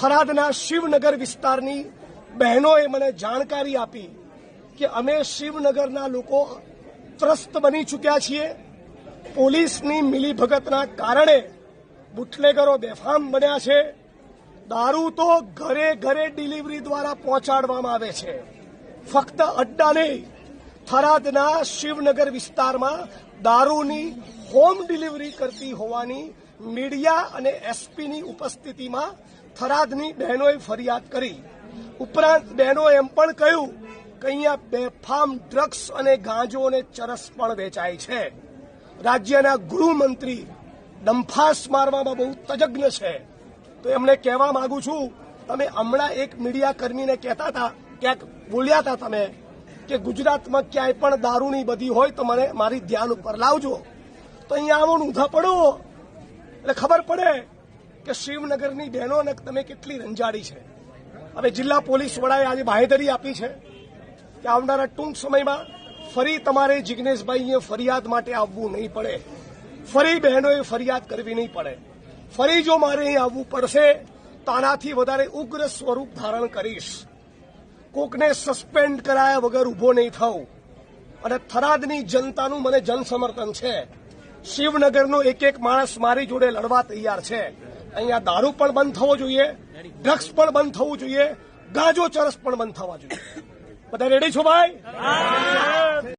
થરાદના શિવનગર વિસ્તારની બહેનોએ મને જાણકારી આપી કે અમે શિવનગરના લોકો ત્રસ્ત બની ચૂક્યા છીએ. પોલીસની મિલીભગતના કારણે બુટલેગરો બેફામ બન્યા છે. દારૂ તો ઘરે ઘરે ડિલિવરી દ્વારા પહોંચાડવામાં આવે છે. ફક્ત અડ્ડા નહીં, થરાદના શિવનગર વિસ્તારમાં દારૂની હોમ ડિલિવરી કરતી હોવાની મીડિયા અને એસપીની ઉપસ્થિતિમાં થરાદની બહેનોએ ફરિયાદ કરી. ઉપરાંત બહેનોએ એમ પણ કહ્યું કે અહીંયા બેફામ ડ્રગ્સ અને ગાંજો અને ચરસ પણ વેચાય છે. રાજ્યના ગૃહમંત્રી ડંફાસ મારવામાં બહુ તજજ્ઞ છે. તો એમને કહેવા માંગુ છું, તમે હમણાં એક મીડિયા કર્મીને કહેતા હતા, ક્યાંક બોલ્યા હતા તમે, કે ગુજરાતમાં ક્યાંય પણ દારૂની બધી હોય તો મને મારી ધ્યાન ઉપર લાવજો. તો અહીંયા આવો ઊંધા પડો. એટલે ખબર પડે કે શિવનગરની બહેનોને તમે કેટલી રંજાડી છે. હવે જિલ્લા પોલીસ વડાએ આજે બાહેધરી આપી છે કે આવનારા ટૂંક સમયમાં ફરી તમારે અહીંયા ફરિયાદ માટે આવવું નહીં પડે. ફરી બહેનોએ ફરિયાદ કરવી નહીં પડે. ફરી જો મારે અહીં આવવું પડશે તો આનાથી વધારે ઉગ્ર સ્વરૂપ ધારણ કરીશ. કોકને સસ્પેન્ડ કરાયા વગર ઊભો નહીં થવું અને થરાદની જનતાનું મને જનસમર્થન છે. શિવનગરનો એક એક માણસ મારી જોડે લડવા તૈયાર છે. અહીંયા દારૂ પણ બંધ થવો જોઈએ, ડ્રગ્સ પણ બંધ થવું જોઈએ, ગાજો ચરસ પણ બંધ થવા જોઈએ. બધા રેડી છો ભાઈ?